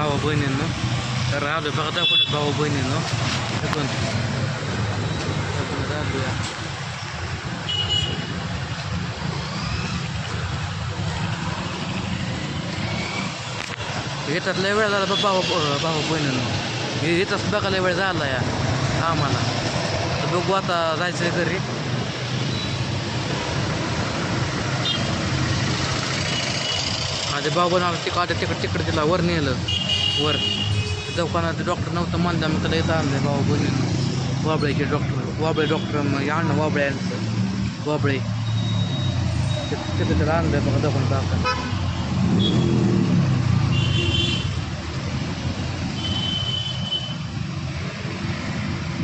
भावा बहिणींना तर आलो बघा दवाखान्यात भाऊ बहिणींनो तिथून दवाखान्यात आलोया. येतात लय वेळ झाला बा- भाऊ भाऊ बहिणींनो येतच बघा लय वेळ झाला या आम्हाला तर बघू आता जायचं आहे घरी माझे भाऊ बनवला तिकडे तिकडं तिकडे तिला वर नेलं वर. दवाखान्यात डॉक्टर नव्हतं म्हणलं मी त्याला येतं आणलं भाऊ बहिणी वाबळेचे डॉक्टर वाबळे डॉक्टर आणलं वाबळे यांचं वाबळे. तिथं त्याला आणलं बघा दवाखान्यात आपण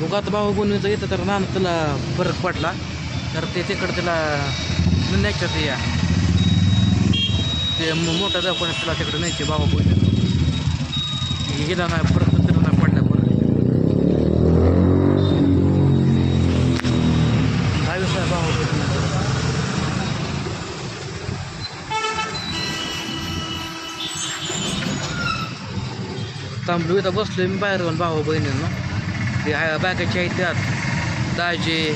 बघू आता भाऊ बहिणीचं येतं तर नान त्याला फरक पडला. तर ते तिकडं त्याला न्यायच्यात या. ते मो- मोठ्या दवाखान्यात त्याला तिकडे न्यायचे भाऊ गुन्हे गेला नाही परत तर नाही पडला परत. काय आहे भाऊ? इथं बसलोय मी बाहेर जाऊन भाऊ बहिणींनो. ते आहे बायकाचे आहेत त्यात. दाजी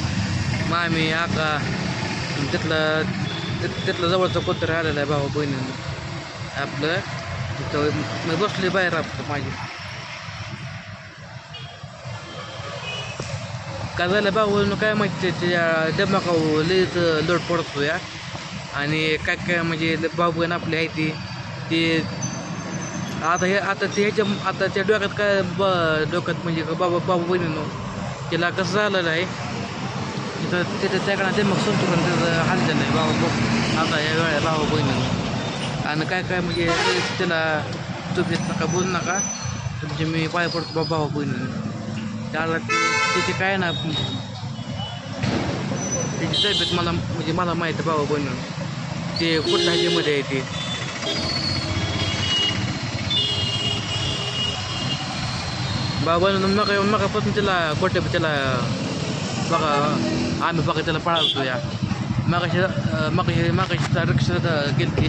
मामी आका. तिथलं तिथ- तिथलं जवळचं कुत्र आलेलं आहे भाऊ बहिणींनो. आपलं तिथं मी बसले बाहेर आपलं माझी काय झालं भाऊ काय माहिती त्या दमाकाऊ लईच लोड पडतो या आणि काय काय म्हणजे भाऊ आपली आहे ती ती आता हे आता ते ह्याच्या आता त्या डोक्यात काय ब डोक्यात म्हणजे बाबा बाबू बहिणीनो तिला कसं झालेलं आहे तिथं तिथं त्याकडं ते मग संतुलन त्याचं हालचाल आहे बाबा आता या वेळा भाऊ बहिणीनो. आणि काय काय म्हणजे त्याला त्याला येत नका बोलू नका. तुमचे मी पाय पडतो बाबा बहिणी त्याला ते काय ना त्याची तब्येत मला म्हणजे मला माहीत आहे बाबा बहिणी ते कुठल्या ह्याच्यामध्ये आहे ते? बाबा मग पण त्याला कोटे त्याला बघा आम्ही बघा त्याला पळावतो या. मागाशी मागाशी मागाशी रिक्षा गेली ती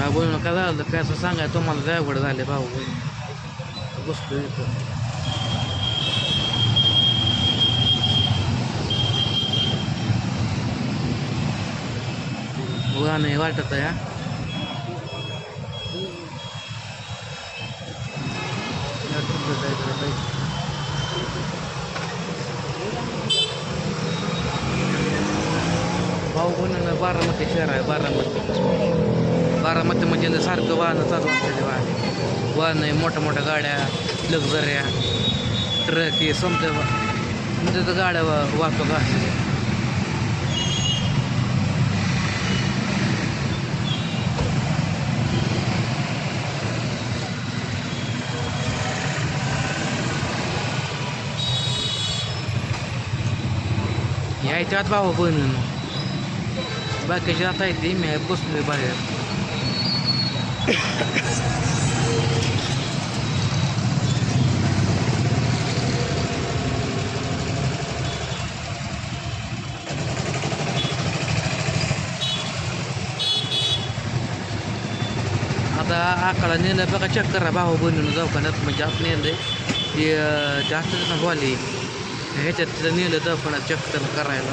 भाऊ बोल काय झालं काय असं सांगाय तुम्हाला ड्रायव्हर झाले भाऊ बहीण बसलो इथं. उगा नाही वाटत आहे हा. या तुमचं भाऊ बहिणीनं बारामती शहर आहे बारामती. बारामती म्हणजे सारखं वाहनं चालू असते वाहन. वाहन आहे मोठ्या मोठ्या गाड्या लक्झऱ्या ट्रक हे समजा म्हणजे तर गाड्या वा वाहतूक असलेल्या यायच्या आत भावा बहिणीनं. बाकीच्या आता येते मी बसलोय बाहेर. आता आकडा नेलं बघा चेक करा भाऊ बहिणीनं दवाखान्यात म्हणजे आपण नेलं ते जास्त ना बॉली ह्याच्यात तिथं नेलं दवाखान्यात चेक त्याला करायला.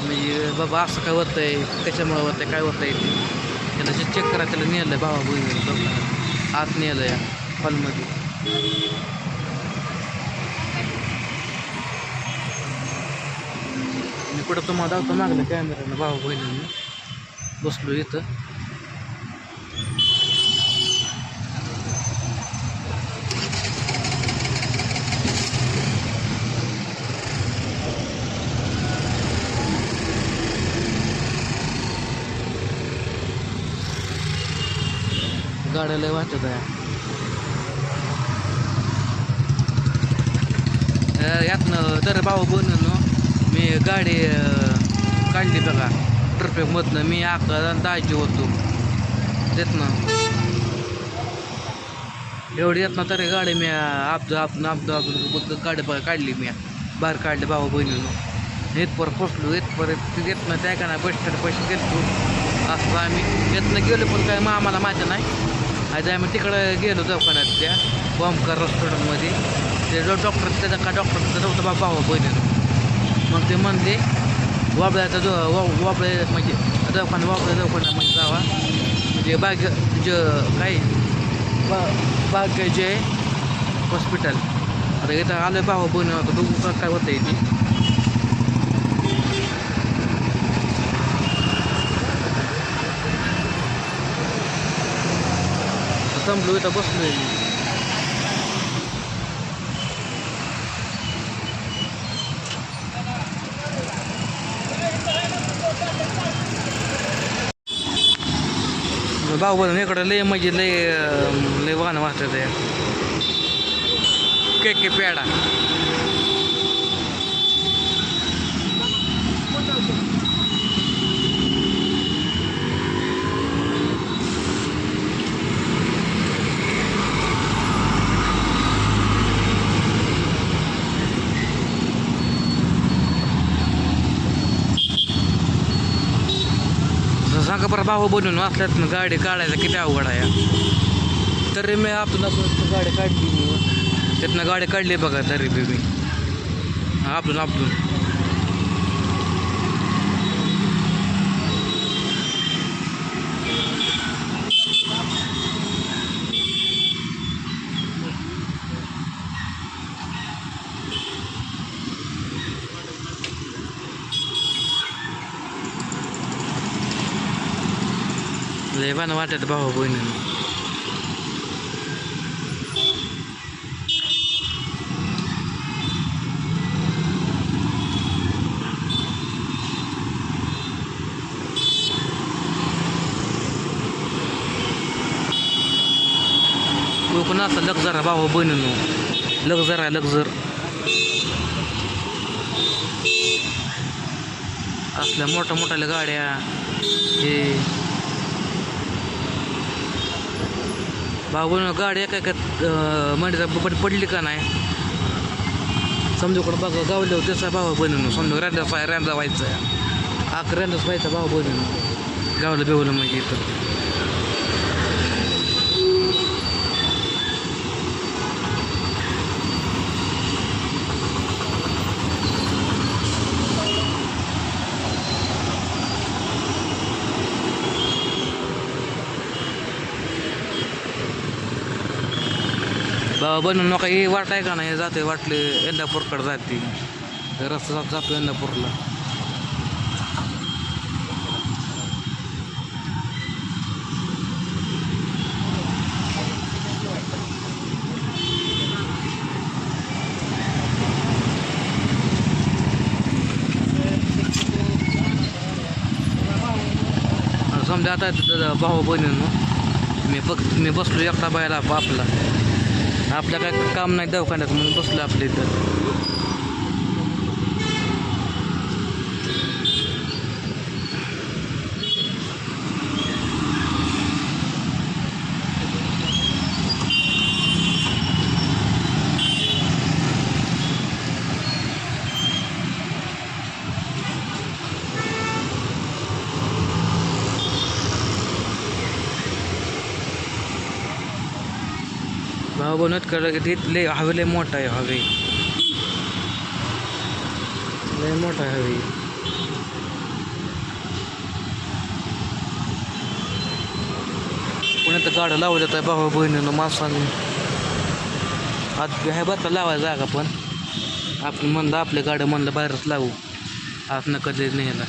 म्हणजे बाबा असं काय होतं आहे कशामुळं होतं आहे काय होतं आहे ते? त्याला जे चेक करा त्याला नेलं भावा बहिणी आत नेलं या हॉलमध्ये मी कुठं तुम्हाला दावतो मागलं कॅमेरानं भावा बहिणीनं बसलो इथं. गाड्या लय वाटत आहे. यातनं तर भाऊ बनून मी गाडी काढली बघा. ट्रफिकमधनं मी आकार आणि दाजी होतो. त्यातनं. एवढी येत ना तरी गाडी मी अब्दु आपण अब्दु आपण गाडी बघा काढली मी. बाहेर काढली भाऊ बहिणीनं. इथपर्यंत पोचलो इथपर्यंत येत ना त्या का नाही बस स्टँड पैसे गेलो असं आम्ही. येतनं गेलो पण काय मग आम्हाला माहिती नाही. आज आम्ही तिकडं गेलो दवाखान्यात त्या ओमकार रेस्टॉरंटमध्ये ते जो डॉक्टर त्याचा का डॉक्टर त्याचा होता बा भावा बहिणीनं मग ते म्हणते वाबळ्याचा जो वाबळे म्हणजे दवाखाना वाबळ्या म्हणजे जावा. म्हणजे बाग जे काय बा बाग जे हॉस्पिटल. आता इथं आलं भावा बहिणी होतं बघू काय होतं इथे थांबलो इथं बसलोय मी. भाऊ बहिण इकडं लय म्हणजे लय लय वाहन वाहतात आहे के के पेडा सांगा बरं भाऊ बनून वाचल्यात ना गाडी काढायला किती अवघड आहे. तरी मी आपण असं गाडी काढली. मी त्यातनं गाडी काढली बघा तरी बी मी. आपण आपण लय पण वाटत भाऊ बहिणीनं कोकण असं लक्झर आहे भाऊ बहिणीनं लक्झर आहे लक्झर असल्या मोठ्या मोठ्या गाड्या हे भाऊ गाडी एका एका म्हणजे पट पडली का नाही? समजूकडं बघा गावले होते तसा भावा बनवून समजा रॅन्डा पाय रॅन्डा व्हायचा. अकरा रॅन्डाच व्हायचा भाऊ बनवून गावलं बिवलं म्हणजे इथं. बाबा बनवून नका हे वाट आहे का नाही जाते वाटले इंदापूरकडे जाते रस्ता जात जातो इंदापूरला आता समजा आता तिथं भाऊ बहिणीनं मी फक्त मी बसलो एकटा बायला आपला आपल्या काय काम नाही दवाखान्यात म्हणून बसलो आपल्या इथं. भाऊ बनवत कर लय हवे लय मोठा आहे हवे। लय मोठा आहे हवे। पुण्यात गाडं लावलं आहे भाऊ बहिणीनं माणसाने. आज आहे बरं का लावायला जागा पण? आपण म्हणलं आपल्या गाड्या म्हणलं बाहेरच लावू. आपण न कधी न्यायला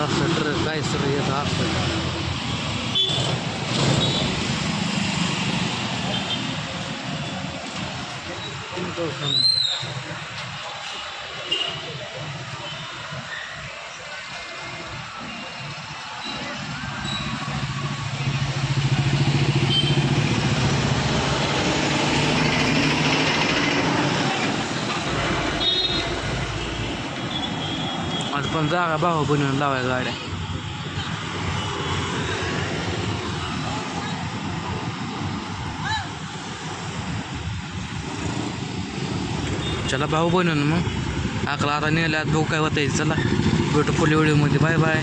असं ट्रक काय सर येत you. पण जागा भाऊ बनवून लावाय गाड्या चला भाऊ बनवून मग. आकला आता नेल्यात भाऊ काय होता चला. भेटू पुढल्या व्हिडिओमध्ये बाय बाय